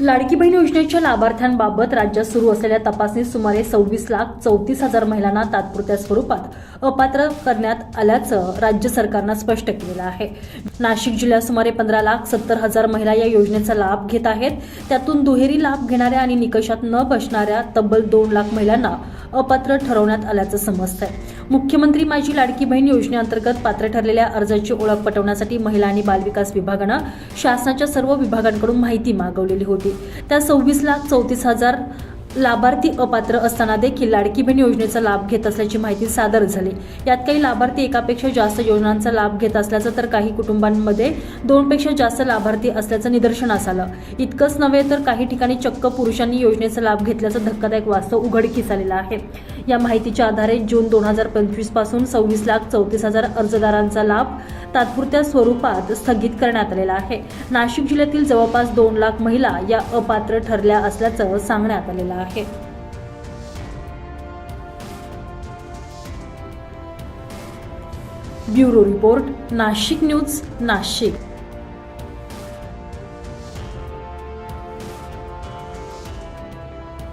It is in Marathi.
लाडकी बहीण योजनेच्या लाभार्थ्यांबाबत राज्यात सुरू असलेल्या तपासणीत सुमारे सव्वीस लाख चौतीस हजार महिलांना तात्पुरत्या स्वरूपात अपात्र करण्यात आल्याचं राज्य सरकारनं स्पष्ट केलेलं आहे. नाशिक जिल्ह्यात सुमारे पंधरा लाख सत्तर हजार महिला या योजनेचा लाभ घेत आहेत. त्यातून दुहेरी लाभ घेणाऱ्या आणि निकषात न बसणाऱ्या तब्बल दोन लाख महिलांना अपात्र ठरवण्यात आल्याचं समजतंय. मुख्यमंत्री माझी लाडकी बहीण योजनेअंतर्गत पात्र ठरलेल्या अर्जाची ओळख पटवण्यासाठी महिला आणि बालविकास विभागानं शासनाच्या सर्व विभागांकडून माहिती मागवलेली होती. त्या सव्वीस लाख चौतीस हजार लाभार्थी अपात्र असताना देखील लाडकी बहीण योजनेचा लाभ घेत असल्याची माहिती सादर झाली. यात काही लाभार्थी एकापेक्षा जास्त योजनांचा लाभ घेत असल्याचं तर काही कुटुंबांमध्ये दोनपेक्षा जास्त लाभार्थी असल्याचं निदर्शनास आलं. इतकंच नव्हे तर काही ठिकाणी चक्क पुरुषांनी योजनेचा लाभ घेतल्याचं धक्कादायक वास्तव उघडकीस आलेलं आहे. या माहितीच्या आधारे जून दोन हजार पंचवीसपासून सव्वीस लाख चौतीस हजार अर्जदारांचा लाभ तात्पुरत्या स्वरूपात स्थगित करण्यात आलेला आहे. नाशिक जिल्ह्यातील जवळपास दोन लाख महिला या अपात्र ठरल्या असल्याचं सांगण्यात आलेलं आहे. Bureau report Nashik news Nashik.